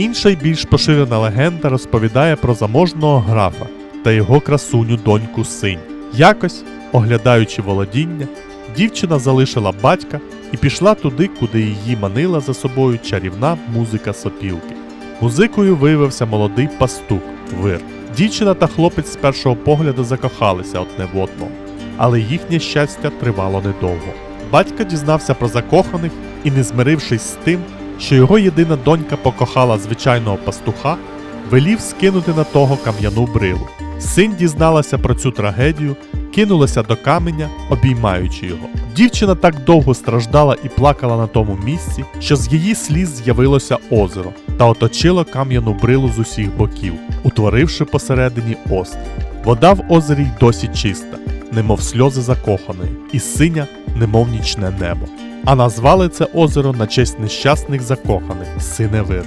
Інша й більш поширена легенда розповідає про заможного графа та його красуню доньку синь. Якось, оглядаючи володіння, дівчина залишила батька і пішла туди, куди її манила за собою чарівна музика сопілки. Музикою виявився молодий пастух Вир. Дівчина та хлопець з першого погляду закохалися одне в одного, але їхнє щастя тривало недовго. Батько дізнався про закоханих і, не змирившись з тим, що його єдина донька покохала звичайного пастуха, велів скинути на того кам'яну брилу. Син дізналася про цю трагедію, кинулася до каменя, обіймаючи його. Дівчина так довго страждала і плакала на тому місці, що з її сліз з'явилося озеро та оточило кам'яну брилу з усіх боків, утворивши посередині острів. Вода в озері й досі чиста, немов сльози закоханої, і синя, немов нічне небо. А назвали це озеро на честь нещасних закоханих Синевир.